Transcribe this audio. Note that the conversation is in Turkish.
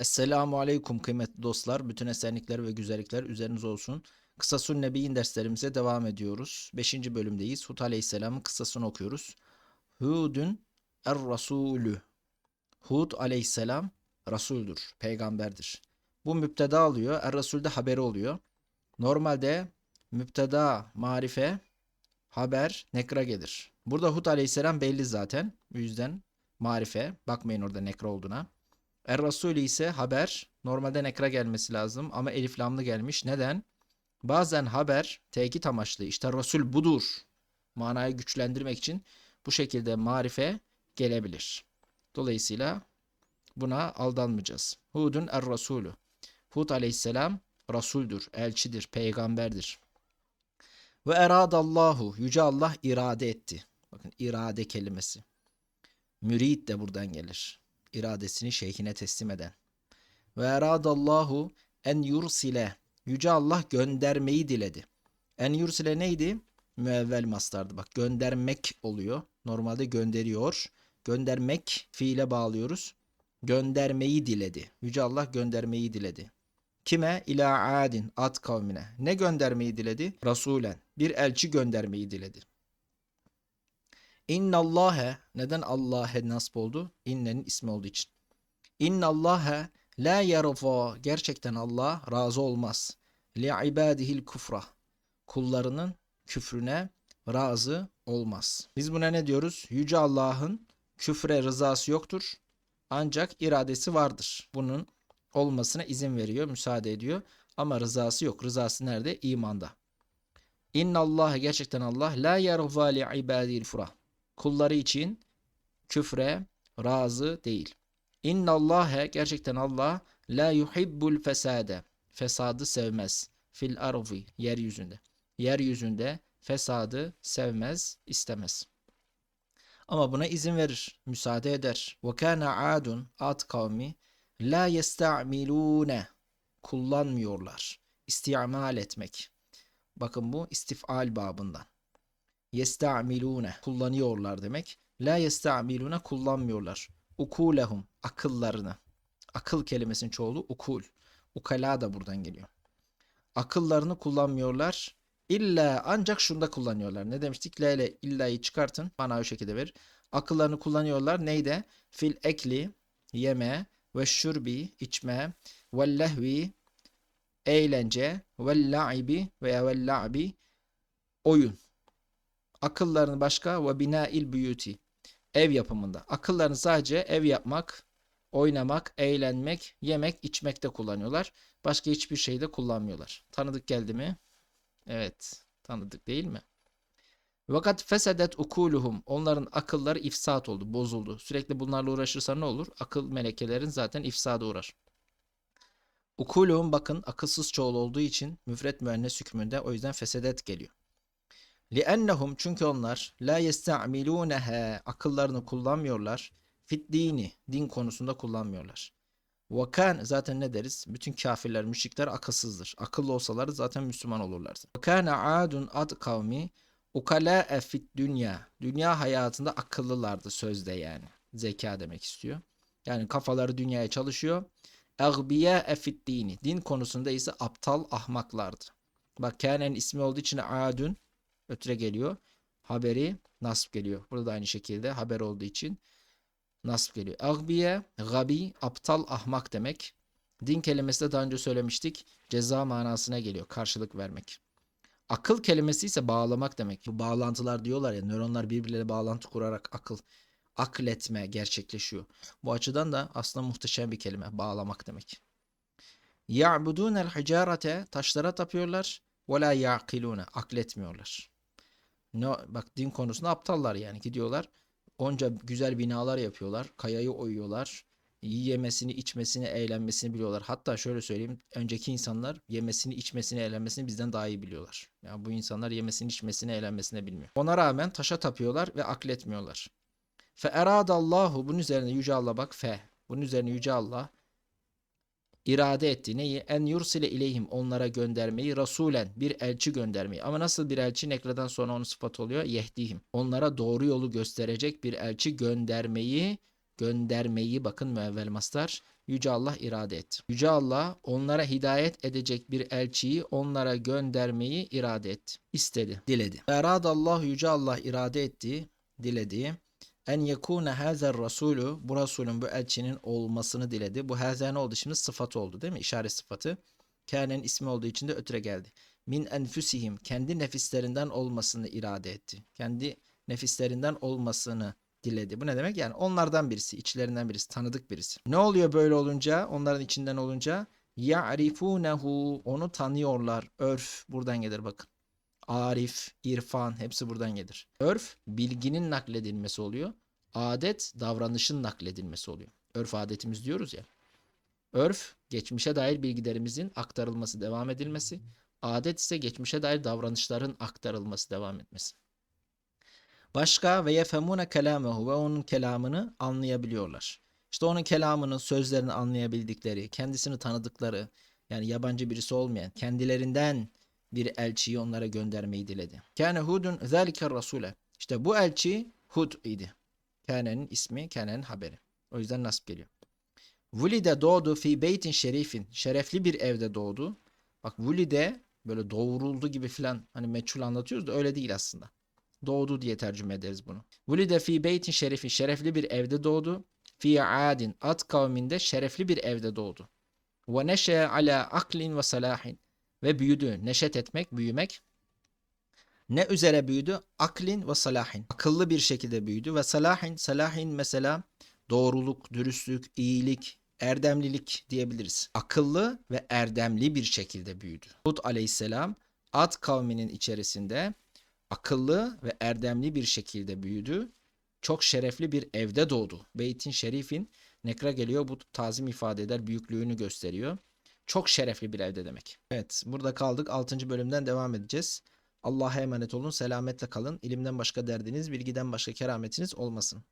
Esselamu Aleyküm kıymetli dostlar. Bütün esenlikler ve güzellikler üzerinize olsun. Kısasun Nebi'in derslerimize devam ediyoruz. Beşinci bölümdeyiz. Hud Aleyhisselam'ın kıssasını okuyoruz. Hudun er-Rasulü. Hud Aleyhisselam Resul'dür, peygamberdir. Bu müpteda alıyor. Er-Rasul'de haberi oluyor. Normalde müpteda, marife, haber, nekra gelir. Burada Hud Aleyhisselam belli zaten. Bu yüzden marife. Bakmayın orada nekra olduğuna. Er Rasulü ise haber normalde nekra gelmesi lazım ama elif lamlı gelmiş. Neden? Bazen haber tekit amaçlı işte Resul budur manayı güçlendirmek için bu şekilde marife gelebilir. Dolayısıyla buna aldanmayacağız. Hudun er Rasulü. Hud aleyhisselam Resuldür, elçidir, peygamberdir. Ve eradallahu, yüce Allah irade etti. Bakın irade kelimesi. Mürid de buradan gelir iradesini şeyhine teslim eden. Ve eradallahu en yursile. Yüce Allah göndermeyi diledi. En yursile neydi? Müevvel mastardı. Bak göndermek oluyor. Normalde gönderiyor. Göndermek fiile bağlıyoruz. Göndermeyi diledi. Yüce Allah göndermeyi diledi. Kime? İla adin. Ad kavmine. Ne göndermeyi diledi? Rasulen. Bir elçi göndermeyi diledi. İnnallâhe neden Allah'e nasip oldu? İnnenin ismi olduğu için. İnnallâhe la yarfa gerçekten Allah razı olmaz. Li ibadihil kufra kullarının küfrüne razı olmaz. Biz buna ne diyoruz? Yüce Allah'ın küfre rızası yoktur. Ancak iradesi vardır. Bunun olmasına izin veriyor, müsaade ediyor. Ama rızası yok. Rızası nerede? İmanda. İnnallâhe gerçekten Allah la yarfa li ibadihil kufra kulları için küfre razı değil. İnnallâhe gerçekten Allah la yuhibbul fesade fesadı sevmez fil arvi yeryüzünde. Yeryüzünde fesadı sevmez, istemez. Ama buna izin verir, müsaade eder. Ve kana adun ad kavmi la yesta'milune kullanmıyorlar. İstimal etmek. Bakın bu istifal babından yesta'milune kullanıyorlar demek. La yesta'milune kullanmıyorlar. Ukulehum akıllarını. Akıl kelimesinin çoğulu ukul. Ukala da buradan geliyor. Akıllarını kullanmıyorlar. İlla ancak şunda kullanıyorlar. Ne demiştik? La ile illa'yı çıkartın. Bana o şekilde verir. Akıllarını kullanıyorlar. Neyde? Fil ekli yeme ve şurbi içme ve lehvi eğlence ve la'ibi veya ve la'bi oyun akıllarını başka ve bina'il buyuti ev yapımında. Akıllarını sadece ev yapmak, oynamak, eğlenmek, yemek, içmekte kullanıyorlar. Başka hiçbir şeyde kullanmıyorlar. Tanıdık geldi mi? Evet. Tanıdık değil mi? Vakat fesedet ukuluhum. Onların akılları ifsat oldu, bozuldu. Sürekli bunlarla uğraşırsa ne olur? Akıl melekelerin zaten ifsada uğrar. Ukuluhum bakın akılsız çoğul olduğu için müfret müennes hükmünde o yüzden fesedet geliyor. لِأَنَّهُمْ çünkü onlar la yesta'miluneha akıllarını kullanmıyorlar. Fit dini din konusunda kullanmıyorlar. Vakan zaten ne deriz? Bütün kafirler, müşrikler akılsızdır. Akıllı olsalar zaten Müslüman olurlardı. Vakana adun ad kavmi ukala fit dünya. Dünya hayatında akıllılardı sözde yani. Zeka demek istiyor. Yani kafaları dünyaya çalışıyor. Agbiya fit dini. Din konusunda ise aptal ahmaklardı. Bak Kane'nin ismi olduğu için adun ötüre geliyor. Haberi nasip geliyor. Burada da aynı şekilde haber olduğu için nasip geliyor. Agbiye, gabi, aptal, ahmak demek. Din kelimesi de daha önce söylemiştik. Ceza manasına geliyor. Karşılık vermek. Akıl kelimesi ise bağlamak demek. Bu bağlantılar diyorlar ya nöronlar birbirleriyle bağlantı kurarak akıl akletme gerçekleşiyor. Bu açıdan da aslında muhteşem bir kelime. Bağlamak demek. Ya'budunel hicarete taşlara tapıyorlar ve la yaqilune akletmiyorlar. Ne, bak din konusunda aptallar yani gidiyorlar. Onca güzel binalar yapıyorlar. Kayayı oyuyorlar. Yemesini, içmesini, eğlenmesini biliyorlar. Hatta şöyle söyleyeyim. Önceki insanlar yemesini, içmesini, eğlenmesini bizden daha iyi biliyorlar. Yani bu insanlar yemesini, içmesini, eğlenmesini bilmiyor. Ona rağmen taşa tapıyorlar ve akletmiyorlar. Fe eradallahu bunun üzerine yüce Allah bak fe. Bunun üzerine yüce Allah irade etti. Neyi? En yursile ileyhim onlara göndermeyi rasulen bir elçi göndermeyi. Ama nasıl bir elçi? Nekreden sonra onun sıfat oluyor. Yehdihim. Onlara doğru yolu gösterecek bir elçi göndermeyi göndermeyi bakın müevvel mastar Yüce Allah irade etti. Yüce Allah onlara hidayet edecek bir elçiyi onlara göndermeyi irade etti. İstedi, diledi. Eradallahu Yüce Allah irade etti, diledi. En yekune hazer rasulü bu Resulün bu elçinin olmasını diledi. Bu hazer ne oldu şimdi? Sıfatı oldu değil mi? İşaret sıfatı. Kâne'nin ismi olduğu için de ötüre geldi. Min enfusihim kendi nefislerinden olmasını irade etti. Kendi nefislerinden olmasını diledi. Bu ne demek? Yani onlardan birisi, içlerinden birisi, tanıdık birisi. Ne oluyor böyle olunca, onların içinden olunca? Ya'rifunehu, onu tanıyorlar. Örf, buradan gelir bakın. Arif, irfan, hepsi buradan gelir. Örf, bilginin nakledilmesi oluyor. Adet, davranışın nakledilmesi oluyor. Örf adetimiz diyoruz ya. Örf, geçmişe dair bilgilerimizin aktarılması, devam edilmesi. Adet ise geçmişe dair davranışların aktarılması, devam etmesi. Başka ve yefemune kelamehu ve onun kelamını anlayabiliyorlar. İşte onun kelamını, sözlerini anlayabildikleri, kendisini tanıdıkları, yani yabancı birisi olmayan, kendilerinden bir elçiyi onlara göndermeyi diledi. Kâne Hudun zâlike rasule. İşte bu elçi Hud idi. Kâne'nin ismi, Kâne'nin haberi. O yüzden nasip geliyor. Vulide doğdu fi beytin şerifin. Şerefli bir evde doğdu. Bak Vulide böyle doğuruldu gibi filan hani meçhul anlatıyoruz da öyle değil aslında. Doğdu diye tercüme ederiz bunu. Vulide fi beytin şerifin. Şerefli bir evde doğdu. Fi adin. Ad kavminde şerefli bir evde doğdu. Ve neşe ala aklin ve salahin. Ve büyüdü. Neşet etmek, büyümek. Ne üzere büyüdü? Aklin ve salahin. Akıllı bir şekilde büyüdü. Ve salahin, salahin mesela doğruluk, dürüstlük, iyilik, erdemlilik diyebiliriz. Akıllı ve erdemli bir şekilde büyüdü. Hud aleyhisselam Ad kavminin içerisinde akıllı ve erdemli bir şekilde büyüdü. Çok şerefli bir evde doğdu. Beytin şerifin nekra geliyor. Bu tazim ifade eder. Büyüklüğünü gösteriyor. Çok şerefli bir evde demek. Evet burada kaldık. 6. bölümden devam edeceğiz. Allah'a emanet olun. Selametle kalın. İlimden başka derdiniz, bilgiden başka kerametiniz olmasın.